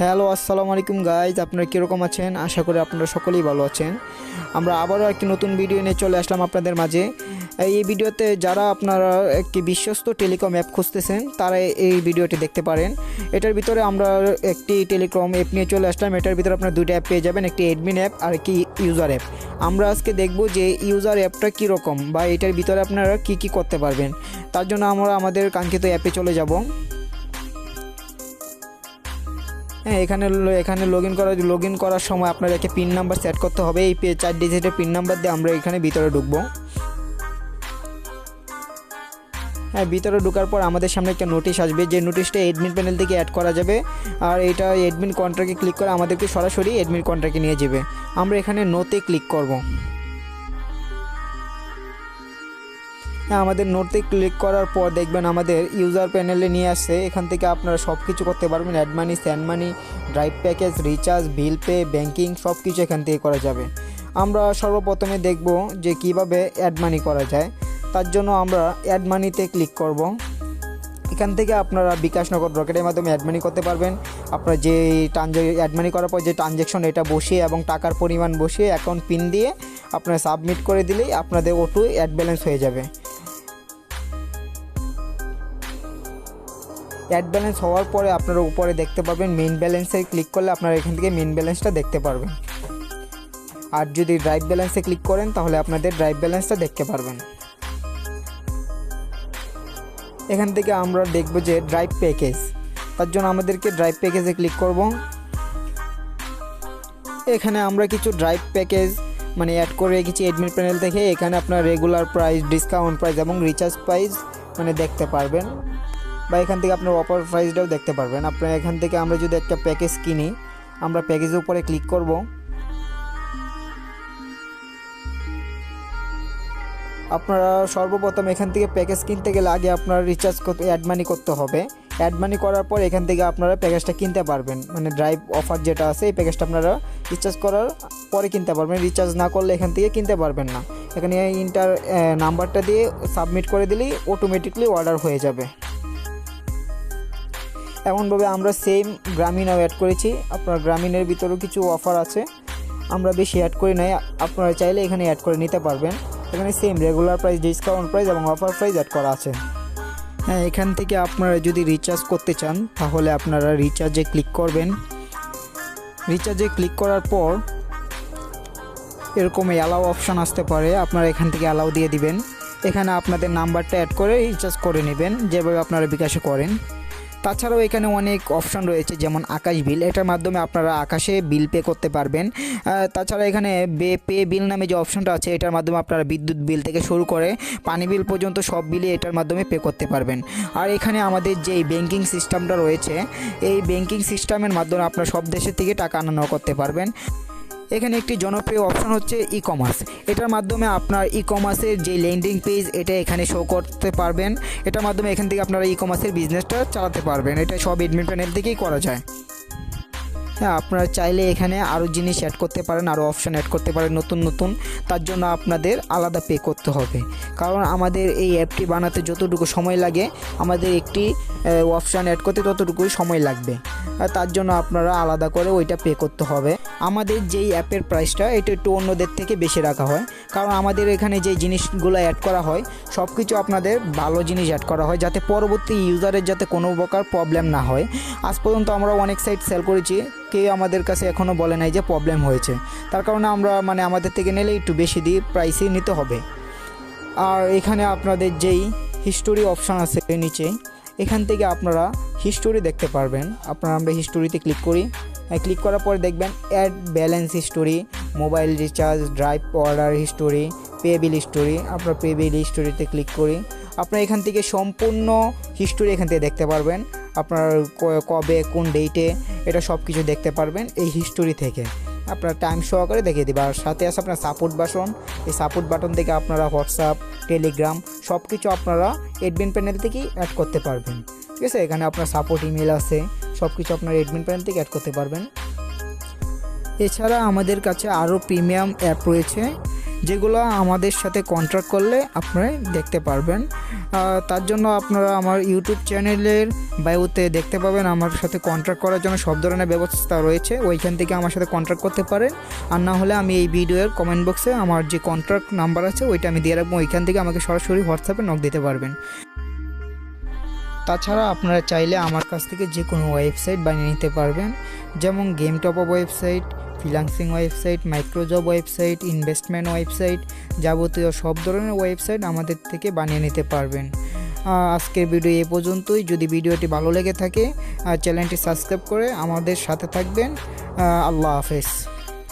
Hello, আসসালামু আলাইকুম guys আপনারা কীরকম আছেন? আশা করি আপনারা সকলেই ভালো আছেন। আমরা আবারও একটি নতুন ভিডিও নিয়ে চলে আসলাম আপনাদের মাঝে। এই ভিডিওতে যারা আপনারা একটি বিশ্বস্ত টেলিকম অ্যাপ খুঁজতেছেন, তারা এই ভিডিওটি দেখতে পারেন। এটার ভিতরে আমরা একটি টেলিকম অ্যাপ নিয়ে চলে আসলাম। এটার ভিতরে আপনারা দুইটা অ্যাপ পেয়ে যাবেন, একটি অ্যাডমিন অ্যাপ আর একটি ইউজার অ্যাপ আমরা আজকে দেখব যে ইউজার অ্যাপটা কীরকম বা এটার ভিতরে আপনারা কি কি করতে পারবেন। তার জন্য আমরা আমাদের কাঙ্ক্ষিত অ্যাপে চলে যাব। হ্যাঁ এখানে এখানে লগ ইন করার লগ ইন করার সময় আপনার একটা পিন নাম্বার সেট করতে হবে। এই চার ডিজিটের পিন নাম্বার দিয়ে আমরা এখানে ভিতরে ঢুকবো। হ্যাঁ ভিতরে ঢোকার পর আমাদের সামনে একটা নোটিশ আসবে। যে নোটিশটা এডমিন প্যানেল থেকে অ্যাড করা যাবে। আর এটা এডমিন কন্ট্রাক্টে ক্লিক করে আমাদেরকে সরাসরি এডমিন কন্ট্রাক্টে নিয়ে যাবে। আমরা এখানে নোতে ক্লিক করব। আমাদের নোটে ক্লিক করার পর দেখবেন আমাদের ইউজার প্যানেলে নিয়ে আসছে। এখান থেকে আপনারা সব কিছু করতে পারবেন। Add money send money drive package recharge bill pay banking সব কিছু এখান থেকে করা যাবে। আমরা সর্বপ্রথমে দেখব যে কীভাবে অ্যাড মানি করা যায়। তার জন্য আমরা অ্যাড মানিতে ক্লিক করব। এখান থেকে আপনারা বিকাশ নগর রকেটের মাধ্যমে অ্যাড মানি করতে পারবেন। আপনার যে ট্রানজে অ্যাড মানি করার পর যে ট্রানজ্যাকশন এটা বসিয়ে এবং টাকার পরিমাণ বসিয়ে অ্যাকাউন্ট পিন দিয়ে আপনারা সাবমিট করে দিলেই আপনাদের ওটু অ্যাড ব্যালেন্স হয়ে যাবে। অ্যাড ব্যালেন্স হওয়ার পরে আপনারা উপরে দেখতে পাবেন মেইন ব্যালেন্সে ক্লিক করলে আপনারা এখান থেকে মেইন ব্যালেন্সটা দেখতে পারবেন। আর যদি ড্রাইভ ব্যালেন্সে ক্লিক করেন, তাহলে আপনাদের ড্রাইভ ব্যালেন্সটা দেখতে পারবেন। এখান থেকে আমরা দেখব যে ড্রাইভ প্যাকেজ তার জন্য আমাদেরকে ড্রাইভ প্যাকেজে ক্লিক করব। এখানে আমরা কিছু ড্রাইভ প্যাকেজ মানে অ্যাড করে রেখেছি এডমিট প্যানেল থেকে। এখানে আপনার রেগুলার প্রাইস ডিসকাউন্ট প্রাইস এবং রিচার্জ প্রাইস মানে দেখতে পারবেন। বা এখান থেকে আপনার অফার প্রাইসটাও দেখতে পারবেন। আপনার এখান থেকে আমরা যদি একটা প্যাকেজ কিনি, আমরা প্যাকেজের উপরে ক্লিক করব। আপনারা সর্বপ্রথম এখান থেকে প্যাকেজ কিনতে গেলে আগে আপনার রিচার্জ করতে অ্যাড মানি করতে হবে। অ্যাড মানি করার পর এখান থেকে আপনারা প্যাকেজটা কিনতে পারবেন। মানে ড্রাইভ অফার যেটা আছে, এই প্যাকেজটা আপনারা রিচার্জ করার পরে কিনতে পারবেন। রিচার্জ না করলে এখান থেকে কিনতে পারবেন না। এখানে ইন্টার নাম্বারটা দিয়ে সাবমিট করে দিলেই অটোমেটিকলি অর্ডার হয়ে যাবে। এমনভাবে আমরা সেম গ্রামীণও অ্যাড করেছি। আপনার গ্রামীণের ভিতরেও কিছু অফার আছে। আমরা বেশি অ্যাড করি নাই। আপনারা চাইলে এখানে অ্যাড করে নিতে পারবেন। এখানে same regular price discount price এবং অফার প্রাইস অ্যাড করা আছে। হ্যাঁ এখান থেকে আপনারা যদি রিচার্জ করতে চান, তাহলে আপনারা রিচার্জে ক্লিক করবেন। রিচার্জে ক্লিক করার পর এরকম অ্যালাউ অপশান আসতে পারে। আপনারা এখান থেকে অ্যালাউ দিয়ে দিবেন। এখানে আপনাদের নাম্বারটা অ্যাড করে রিচার্জ করে নেবেন। যেভাবে আপনারা বিকাশে করেন। তাছাড়াও এখানে অনেক অপশন রয়েছে, যেমন আকাশ বিল। এটার মাধ্যমে আপনারা আকাশে বিল পে করতে পারবেন। তাছাড়া এখানে বে পে বিল নামে যে অপশনটা আছে, এটার মাধ্যমে আপনারা বিদ্যুৎ বিল থেকে শুরু করে পানি বিল পর্যন্ত সব বিলই এটার মাধ্যমে পে করতে পারবেন। আর এখানে আমাদের যে ব্যাংকিং সিস্টেমটা রয়েছে, এই ব্যাংকিং সিস্টেমের মাধ্যমে আপনারা সব দেশের থেকে টাকা আনানো করতে পারবেন। এখানে একটি জনপ্রিয় অপশন হচ্ছে ই কমার্স এটার মাধ্যমে আপনার ই কমার্সের যে লেন্ডিং পেজ এটা এখানে শো করতে পারবেন। এটার মাধ্যমে এখান থেকে আপনারা ই কমার্সের বিজনেসটা চালাতে পারবেন। এটা সব এডমিন প্যানেল থেকেই করা যায়। হ্যাঁ আপনারা চাইলে এখানে আরও জিনিস অ্যাড করতে পারেন আরও অপশন অ্যাড করতে পারেন, নতুন নতুন। তার জন্য আপনাদের আলাদা পে করতে হবে। কারণ আমাদের এই অ্যাপটি বানাতে যতটুকু সময় লাগে, আমাদের একটি অপশান অ্যাড করতে ততটুকুই সময় লাগবে। তার জন্য আপনারা আলাদা করে ওইটা পে করতে হবে। আমাদের যেই অ্যাপের প্রাইসটা এটা একটু অন্যদের থেকে বেশি রাখা হয়। কারণ আমাদের এখানে যে জিনিসগুলো অ্যাড করা হয় সব কিছু আপনাদের ভালো জিনিস অ্যাড করা হয়, যাতে পরবর্তী ইউজারের যাতে কোনো প্রকার প্রবলেম না হয়। আজ পর্যন্ত আমরা অনেক সাইট সেল করেছি। কেউ আমাদের কাছে এখনও বলে নাই যে প্রবলেম হয়েছে। তার কারণে আমরা মানে আমাদের থেকে নিলে একটু বেশি দিয়ে প্রাইসই নিতে হবে। আর এখানে আপনাদের যেই হিস্টোরি অপশান আছে নিচে, এখান থেকে আপনারা হিস্টোরি দেখতে পারবেন। আপনারা আমরা হিস্টোরিতে ক্লিক করি। ক্লিক করার পরে দেখবেন add balance history mobile recharge drive order history pay bill history আপনার পে বিল হিস্টোরিতে ক্লিক করি। আপনারা এখান থেকে সম্পূর্ণ হিস্টোরি এখান থেকে দেখতে পারবেন। আপনার কবে, কোন ডেটে এটা সব কিছু দেখতে পারবেন এই হিস্টোরি থেকে। আপনার টাইম সহকারে দেখিয়ে দেবে। আর সাথে আছে আপনার সাপোর্ট বাটন এই সাপোর্ট বাটন থেকে আপনারা হোয়াটসঅ্যাপ টেলিগ্রাম সব কিছু আপনারা এডমিন প্যানেল থেকেই অ্যাড করতে পারবেন। ঠিক আছে? এখানে আপনার সাপোর্ট ইমেল আছে। সব কিছু আপনার এডমিন প্যানেল থেকে অ্যাড করতে পারবেন। এছাড়া আমাদের কাছে আরও প্রিমিয়াম অ্যাপ রয়েছে। যেগুলো আমাদের সাথে কন্ট্রাক্ট করলে আপনারা দেখতে পারবেন। তার জন্য আপনারা আমার ইউটিউব চ্যানেলের বায়ুতে দেখতে পাবেন আমার সাথে কন্ট্রাক্ট করার জন্য সব ধরনের ব্যবস্থা রয়েছে। ওইখান থেকে আমার সাথে কন্ট্রাক্ট করতে পারেন। আর না হলে আমি এই ভিডিওর কমেন্ট বক্সে আমার যে কন্ট্রাক্ট নাম্বার আছে, ওইটা আমি দিয়ে রাখব। ওইখান থেকে আমাকে সরাসরি হোয়াটসঅ্যাপে নক দিতে পারবেন। তাছাড়া আপনারা চাইলে আমার কাছ থেকে যে কোনো ওয়েবসাইট বানিয়ে নিতে পারবেন। যেমন game top website freelancing website, microjob website, investment website যাবতীয় সব ধরনের ওয়েবসাইট আমাদের থেকে বানিয়ে নিতে পারবেন। আজকের ভিডিও এ পর্যন্তই। যদি ভিডিওটি ভালো লেগে থাকে চ্যানেলটি সাবস্ক্রাইব করে আমাদের সাথে থাকবেন। আল্লাহ হাফেজ।